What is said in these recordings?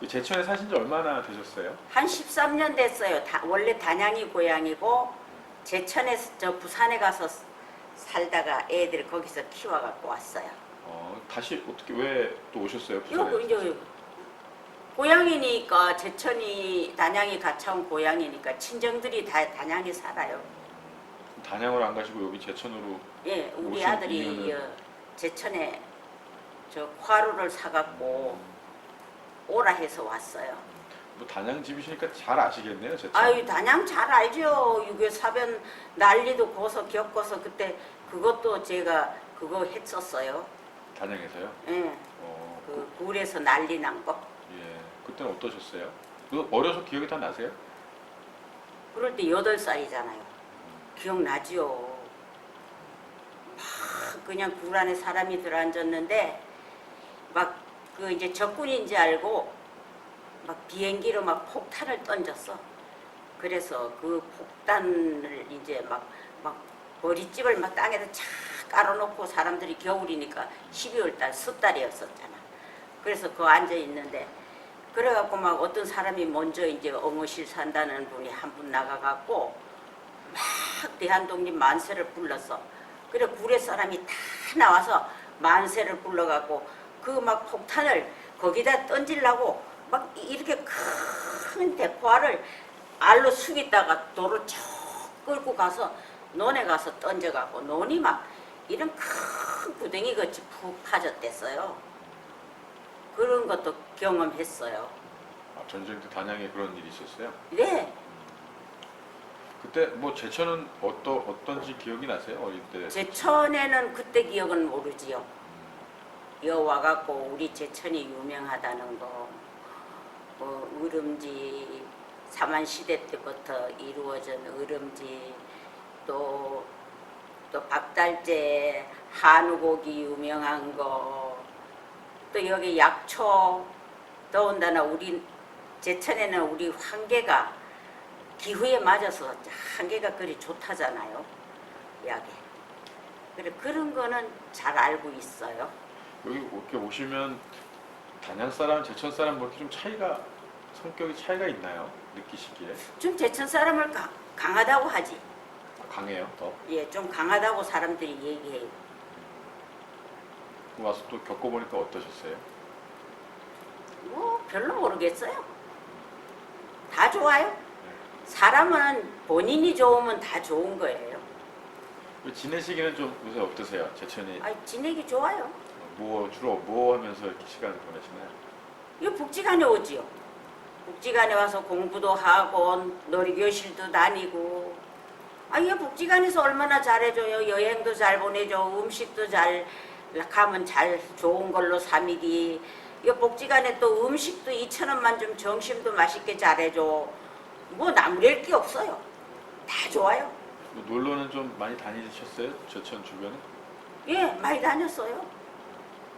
이 제천에 사신 지 얼마나 되셨어요? 한 13년 됐어요. 다- 원래 단양이 고향이고 제천에 저 부산에 가서 살다가 애들 거기서 키워 갖고 왔어요. 어, 다시 어떻게 왜 또 오셨어요? 부산에? 요 이제 고향이니까 제천이 단양이 가까운 고향이니까 친정들이 다 단양에 살아요. 단양으로 안 가시고 여기 제천으로 예, 우리 오신 아들이 이유는? 어, 제천에 저 화루를 사갖고 오라 해서 왔어요. 뭐 단양 집이시니까 잘 아시겠네요, 제천. 아유 단양 잘 알죠. 유교 사변 난리도 고서 겪어서 그때 그것도 제가 그거 했었어요. 단양에서요? 예, 어, 그 굴에서 난리 난 거. 예. 그때는 어떠셨어요? 그 어려서 기억이 다 나세요? 그럴 때 여덟 살이잖아요. 기억나지요. 막 그냥 굴 안에 사람이 들어앉았는데 막 그 이제 적군인지 알고 막 비행기로 막 폭탄을 던졌어. 그래서 그 폭탄을 이제 막, 막 머리집을 막 땅에다 착 깔아놓고 사람들이 겨울이니까 12월 달, 숫달이었었잖아. 그래서 그 앉아 있는데 그래갖고 막 어떤 사람이 먼저 이제 어머실 산다는 분이 한 분 나가갖고 막 대한독립 만세를 불렀어. 그래 구례 사람이 다 나와서 만세를 불러갖고 그 막 폭탄을 거기다 던지려고 막 이렇게 큰 대포알을 알로 숙이다가 돌을 쭉 끌고 가서 논에 가서 던져갖고 논이 막 이런 큰 구덩이 같이 푹 파졌댔어요. 그런 것도 경험했어요. 아, 전쟁 때 단양에 그런 일이 있었어요? 네, 그때 뭐 제천은 어떠, 어떤지 기억이 나세요? 어릴 때? 제천에는 그때 기억은 모르지요. 여 와갖고 우리 제천이 유명하다는 거, 뭐 으름지 사만 시대 때부터 이루어진 으름지 또 또 박달재 한우고기 유명한 거, 또 여기 약초 더군다나 우리 제천에는 우리 황계가 기후에 맞아서 한계가 그리 좋다잖아요. 약에. 그래 그런 거는 잘 알고 있어요. 여기 이렇게 오시면 단양 사람, 제천 사람 뭐 이렇게 좀 차이가 성격이 차이가 있나요? 느끼시기에 좀 제천 사람을 강, 강하다고 하지. 강해요 더. 예, 좀 강하다고 사람들이 얘기해요. 와서 또 겪어보니까 어떠셨어요? 뭐 별로 모르겠어요. 다 좋아요. 사람은 본인이 좋으면 다 좋은 거예요. 그 지내시기는 좀 요새 어떠세요? 제천이 아, 지내기 좋아요. 뭐 주로 뭐 하면서 이렇게 시간을 보내시나요? 이 복지관에 오지요. 복지관에 와서 공부도 하고 놀이교실도 다니고. 아, 이 복지관에서 얼마나 잘해줘요. 여행도 잘 보내줘. 음식도 잘 가면 잘 좋은 걸로 삼이기. 이 복지관에 또 음식도 2천 원만 좀 점심도 맛있게 잘해줘. 뭐 남길 게 없어요. 다 좋아요. 뭐 놀러는 좀 많이 다니셨어요? 제천 주변에? 예, 많이 다녔어요.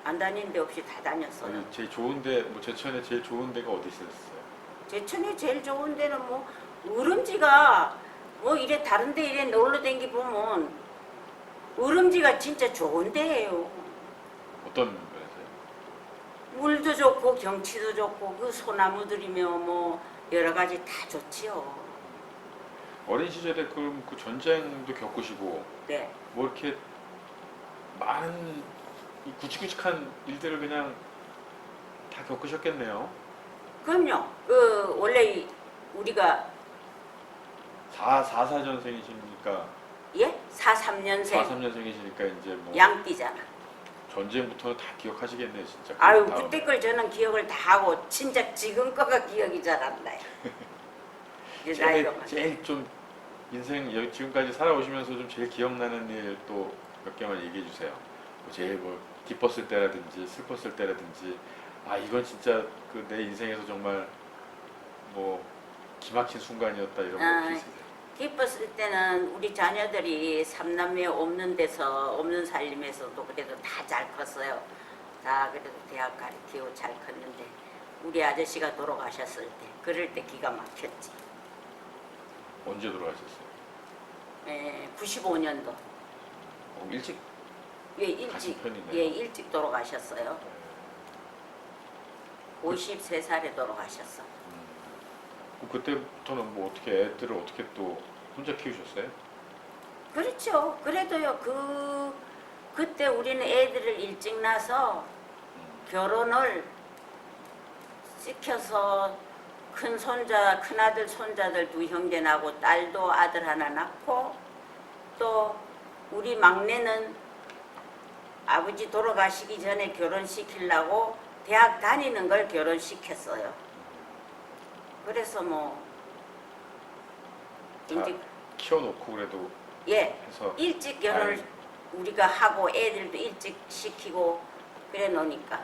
안 다닌 데 없이 다 다녔어요. 아니, 제일 좋은데 뭐 제천에 제일 좋은 데가 어디 있었어요? 제천이 제일 좋은 데는 뭐 으름지가 뭐 이래 다른 데 이래 놀러 댕기 보면 으름지가 진짜 좋은 데예요. 어떤 면에서요? 물도 좋고 경치도 좋고 그 소나무들이며 뭐 여러 가지 다 좋지요. 어린 시절에 그럼 그 전쟁도 겪으시고 네. 뭐 이렇게 많은 이 굵직굵직한 일들을 그냥 다 겪으셨겠네요. 그럼요. 그 원래 이 우리가 4, 44 전생이시니까 예? 43년생 43년생이시니까 이제 뭐 양띠잖아. 전쟁부터는 다 기억하시겠네요, 진짜. 아유 다음에. 그때 걸 저는 기억을 다 하고 진짜 지금 거가 기억이 잘 안 나요. 이제 나이가 제일, 많- 제일 좀 인생 여기 지금까지 살아오시면서 좀 제일 기억나는 일 또 몇 개만 얘기해 주세요. 뭐 제일 뭐 기뻤을 때라든지 슬펐을 때라든지 아 이건 진짜 그 내 인생에서 정말 뭐 기막힌 순간이었다 이런 거 아, 있으세요? 기뻤을 때는 우리 자녀들이 삼남매 없는 데서 없는 살림에서도 그래도 다 잘 컸어요. 다 그래도 대학 가르치고 잘 컸는데 우리 아저씨가 돌아가셨을 때 그럴 때 기가 막혔지. 언제 돌아가셨어요? 에, 95년도 어, 일찍 예 일찍 편이네요. 예 일찍 돌아가셨어요. 53살에 돌아가셨어. 그 그때부터는 뭐 어떻게 애들을 어떻게 또 혼자 키우셨어요? 그렇죠. 그래도요, 그, 그때 우리는 애들을 일찍 낳아서 결혼을 시켜서 큰 손자, 큰 아들, 손자들 두 형제 낳고 딸도 아들 하나 낳고 또 우리 막내는 아버지 돌아가시기 전에 결혼시키려고 대학 다니는 걸 결혼시켰어요. 그래서 뭐 이제 키워놓고 그래도 예 해서 일찍 결혼을 아이고. 우리가 하고 애들도 일찍 시키고 그래 놓으니까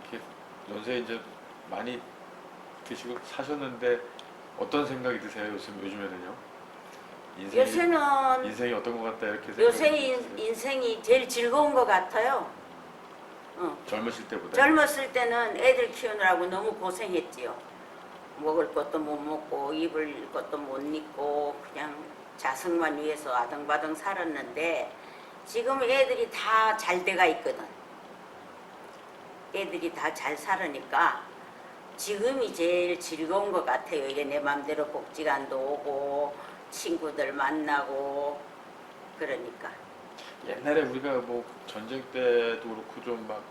이렇게 연세 이제 많이 드시고 사셨는데 어떤 생각이 드세요? 요즘 요즘에는요? 인생이 요새는 인생이 어떤 것 같다 이렇게 요새 인? 인생이 제일 즐거운 것 같아요. 어. 젊으실 때보다 젊었을 때는 애들 키우느라고 너무 고생했지요. 먹을 것도 못 먹고 입을 것도 못 입고 그냥 자승만 위해서 아등바등 살았는데 지금 애들이 다 잘 돼가 있거든. 애들이 다 잘 살으니까 지금이 제일 즐거운 것 같아요. 이게 내 맘대로 복지관도 오고 친구들 만나고 그러니까. 옛날에 우리가 뭐 전쟁 때도 그렇고 좀 막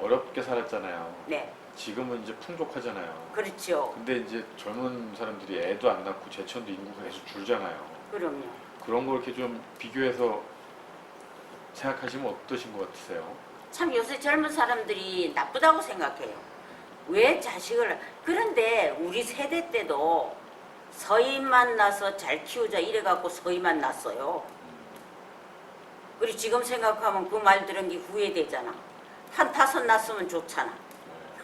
어렵게 살았잖아요. 네, 지금은 이제 풍족하잖아요. 그렇죠. 근데 이제 젊은 사람들이 애도 안 낳고 제천도 인구가 계속 줄잖아요. 그럼요. 그런 걸 이렇게 좀 비교해서 생각하시면 어떠신 것 같으세요? 참 요새 젊은 사람들이 나쁘다고 생각해요. 왜 자식을 그런데 우리 세대 때도 서희만 나서 잘 키우자 이래갖고 서희만 났어요. 그리고 지금 생각하면 그 말 들은 게 후회되잖아. 한 다섯 났으면 좋잖아.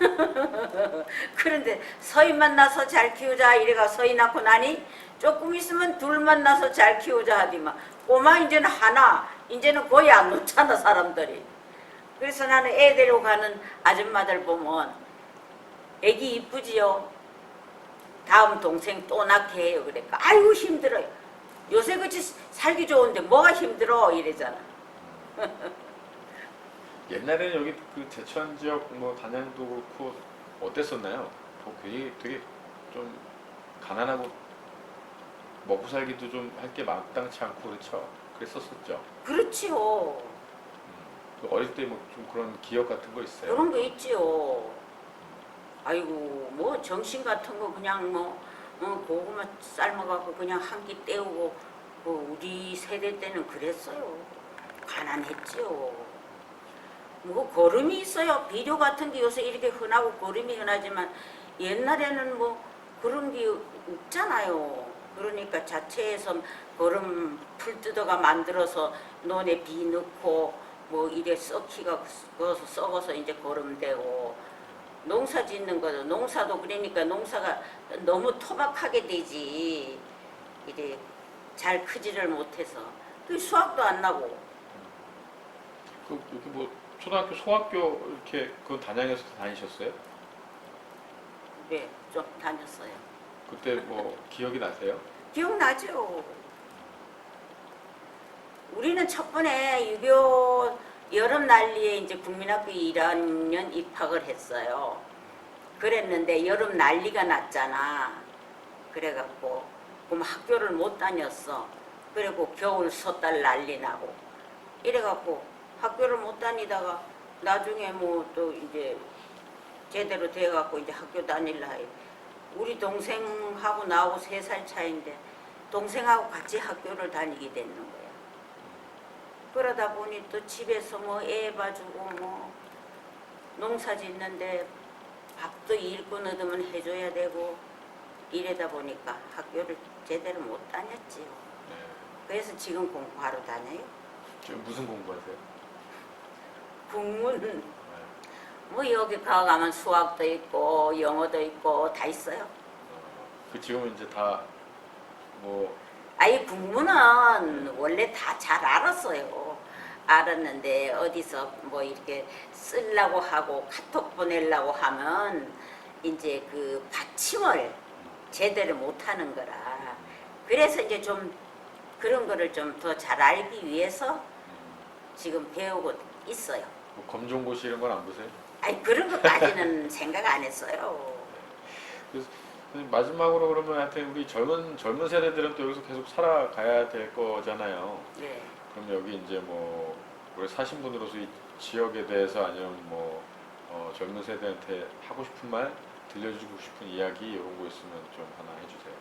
그런데 서희만 나서 잘 키우자 이래가 서희 낳고 나니 조금 있으면 둘만 나서 잘 키우자 하디만 꼬마 이제는 하나 이제는 거의 안 놓잖아 사람들이 그래서 나는 애 데리고 가는 아줌마들 보면 애기 이쁘지요 다음 동생 또 낳게 해요 그러니까 아이고 힘들어요 요새 그치 살기 좋은데 뭐가 힘들어 이래잖아 옛날에는 여기 그 제천 지역 뭐 단양도 그렇고 어땠었나요? 뭐 되게 되게 좀 가난하고 먹고 살기도 좀 할 게 마땅치 않고 그렇죠. 그랬었었죠. 그렇지요 그 어릴 때 뭐 좀 그런 기억 같은 거 있어요? 그런 거 있지요. 아이고 뭐 정신 같은 거 그냥 뭐 어, 고구마 삶아갖고 그냥 한 끼 때우고 뭐 우리 세대 때는 그랬어요. 가난했지요. 뭐 거름이 있어요. 비료 같은 게 요새 이렇게 흔하고 거름이 흔하지만 옛날에는 뭐 그런 게 없잖아요. 그러니까 자체에서 거름 풀 뜯어가 만들어서 논에 비 넣고 뭐 이래 그어서 썩어서 이제 거름되고 농사 짓는 거도 농사도 그러니까 농사가 너무 토박하게 되지 이래 잘 크지를 못해서 그 수확도 안 나고 그 이렇게 뭐 초등학교, 소학교 이렇게 그 단양에서 다니셨어요? 네좀 다녔어요. 그때 뭐 기억이 나세요? 기억나죠? 우리는 첫 번에 유교 여름 난리에 이제 국민학교 1학년 입학을 했어요. 그랬는데 여름 난리가 났잖아. 그래갖고 그럼 학교를 못 다녔어. 그리고 겨울 섣달 난리 나고 이래갖고 학교를 못 다니다가 나중에 뭐 또 이제 제대로 돼갖고 이제 학교 다닐라 해. 우리 동생하고 나하고 세 살 차인데 동생하고 같이 학교를 다니게 됐는 거야. 그러다 보니 또 집에서 뭐 애 봐주고 뭐 농사 짓는데 밥도 일꾼 얻으면 해줘야 되고 이래다 보니까 학교를 제대로 못 다녔지요. 네. 그래서 지금 공부하러 다녀요. 지금 무슨 공부하세요? 국문 네. 뭐 여기 가 가면 수학도 있고 영어도 있고 다 있어요. 어, 그 지금은 이제 다 뭐 아이 국문은 원래 다 잘 알았어요. 알았는데 어디서 뭐 이렇게 쓰려고 하고 카톡 보내려고 하면 이제 그 받침을 제대로 못하는 거라. 그래서 이제 좀 그런 거를 좀 더 잘 알기 위해서 지금 배우고 있어요. 뭐 검정고시 이런 건 안 보세요? 아니 그런 것까지는 생각 안 했어요. 마지막으로 그러면 하여튼 우리 젊은 젊은 세대들은 또 여기서 계속 살아가야 될 거잖아요. 네. 그럼 여기 이제 뭐 우리 사신 분으로서 이 지역에 대해서 아니면 뭐 어, 젊은 세대한테 하고 싶은 말 들려주고 싶은 이야기 이런 거 있으면 좀 하나 해주세요.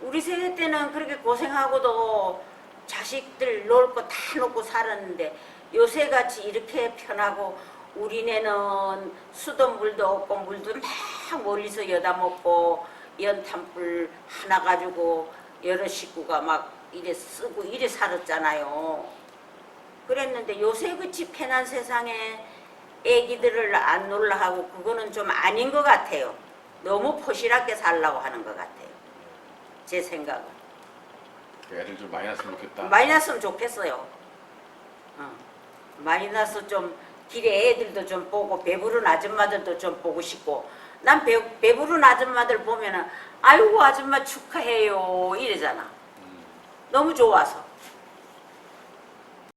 우리 세대 때는 그렇게 고생하고도 자식들 놀 거 다 놓고 살았는데 요새 같이 이렇게 편하고 우리네는 수도 물도 없고 물도 막 멀리서 여다 먹고 연탄불 하나 가지고 여러 식구가 막 이래 쓰고 이래 살았잖아요. 그랬는데 요새 그치 편한 세상에 애기들을 안 놀라 하고 그거는 좀 아닌 것 같아요. 너무 포실하게 살라고 하는 것 같아요. 제 생각은. 애들 좀 많이 났으면 좋겠다. 많이 났으면 좋겠어요. 어. 많이 나서 좀 길에 애들도 좀 보고 배부른 아줌마들도 좀 보고 싶고 난 배, 배부른 아줌마들 보면은 아이고 아줌마 축하해요 이러잖아. 음, 너무 좋아서.